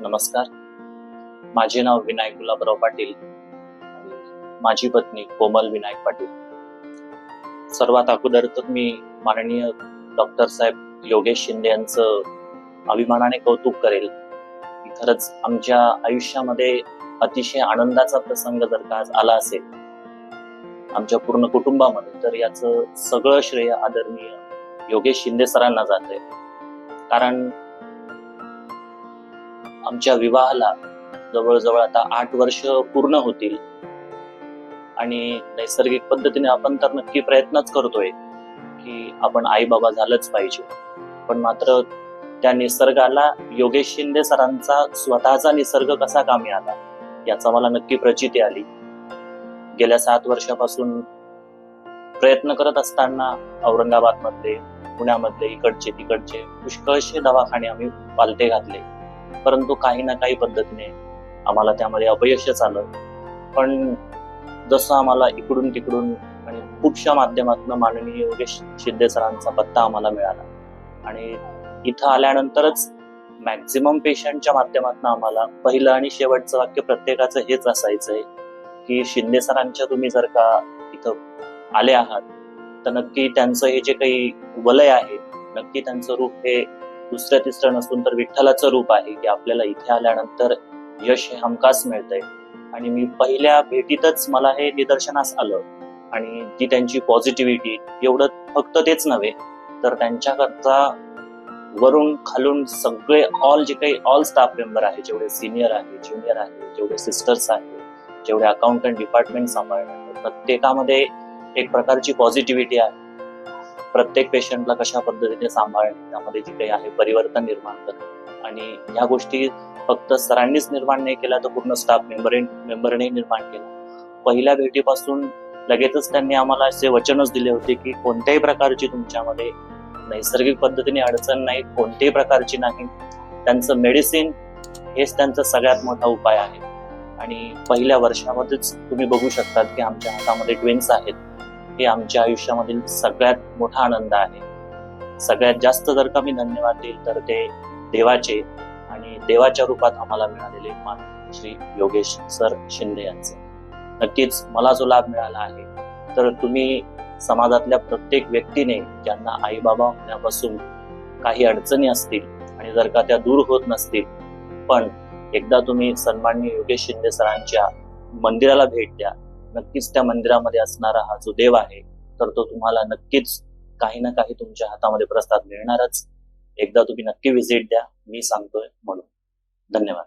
नमस्कार. माझे नाव विनायक गुलाबराव पाटील आणि माझी पत्नी कोमल विनायक पाटील. सर्वात अगोदर तर मी माननीय डॉक्टर साहेब योगेश शिंदे यांचं अभिमानाने कौतुक करेल की खरंच आमच्या आयुष्यामध्ये अतिशय आनंदाचा प्रसंग जर का आज आला असेल आमच्या पूर्ण कुटुंबामध्ये तर याचं सगळं श्रेय आदरणीय योगेश शिंदे सरांना जात आहे कारण आमच्या विवाहाला जवळजवळ आता आठ वर्ष पूर्ण होतील. आणि नैसर्गिक पद्धतीने आपण तर नक्की प्रयत्नच करतोय की आपण आई बाबा झालंच पाहिजे. पण मात्र त्या निसर्गाला योगेश शिंदे सरांचा स्वतःचा निसर्ग कसा कामी आला याचा मला नक्की प्रचिती आली. गेल्या सात वर्षापासून प्रयत्न करत असताना औरंगाबाद मधले पुण्यामधले इकडचे तिकडचे पुष्कळशे दवाखाने आम्ही पालथे घातले. परंतु काही ना काही पद्धतीने आम्हाला त्यामध्ये अपयशच आलं. पण जसं आम्हाला इकडून तिकडून आणि खूपशा माध्यमातून माननीय योगेश शिंदे सरांचा पत्ता आम्हाला मिळाला. आणि इथं आल्यानंतरच मॅक्झिमम पेशंटच्या माध्यमातून आम्हाला पहिलं आणि शेवटचं वाक्य प्रत्येकाचं हेच असायचं आहे की शिंदे सरांच्या तुम्ही जर का इथं आले आहात तर नक्की त्यांचं हे जे काही वलय आहे नक्की त्यांचं रूप हे दुसरं तिसरं नसून तर विठ्ठलाचं रूप आहे की आपल्याला इथे आल्यानंतर यश हे हमखास मिळतंय. आणि मी पहिल्या भेटीतच मला हे निदर्शनास आलं. आणि ती त्यांची पॉझिटिव्हिटी एवढं फक्त तेच नव्हे तर त्यांच्याकरता वरून खालून सगळे ऑल जे काही ऑल स्टाफ मेंबर आहे जेवढे सिनियर आहे ज्युनियर आहे जेवढे सिस्टर्स आहे जेवढे अकाउंटंट डिपार्टमेंट सांभाळणार प्रत्येकामध्ये एक प्रकारची पॉझिटिव्हिटी आहे. प्रत्येक पेशंटला कशा पद्धतीने सांभाळणे त्यामध्ये जे काही आहे परिवर्तन निर्माण करणे. आणि या गोष्टी फक्त सरांनीच निर्माण नाही केल्या तर पूर्ण स्टाफ मेंबर मेंबरने निर्माण केला. पहिल्या भेटीपासून लगेचच त्यांनी आम्हाला असे वचनच दिले होते की कोणत्याही प्रकारची तुमच्यामध्ये नैसर्गिक पद्धतीने अडचण नाही कोणत्याही प्रकारची नाही. त्यांचं मेडिसिन हेच त्यांचा सगळ्यात मोठा उपाय आहे. आणि पहिल्या वर्षामध्येच तुम्ही बघू शकतात की आमच्या हातामध्ये ट्विन्स आहेत. हे आमच्या आयुष्यामधील सगळ्यात मोठा आनंद आहे. सगळ्यात जास्त जर का मी धन्यवाद देईल तर ते देवाचे आणि देवाच्या रूपात आम्हाला मिळालेले मान श्री योगेश सर शिंदे यांचं. नक्कीच मला जो लाभ मिळाला आहे तर तुम्ही समाजातल्या प्रत्येक व्यक्तीने ज्यांना आई बाबा होण्यापासून काही अडचणी असतील आणि जर का त्या दूर होत नसतील पण एकदा तुम्ही सन्माननीय योगेश शिंदे सरांच्या मंदिराला भेट द्या. नक्कीच त्या मंदिरामध्ये असणारा हा जो देव आहे तर तो तुम्हाला नक्कीच काही ना काही तुमच्या हातामध्ये प्रसाद मिळणारच. एकदा तुम्ही नक्की व्हिजिट द्या मी सांगतोय म्हणून. धन्यवाद.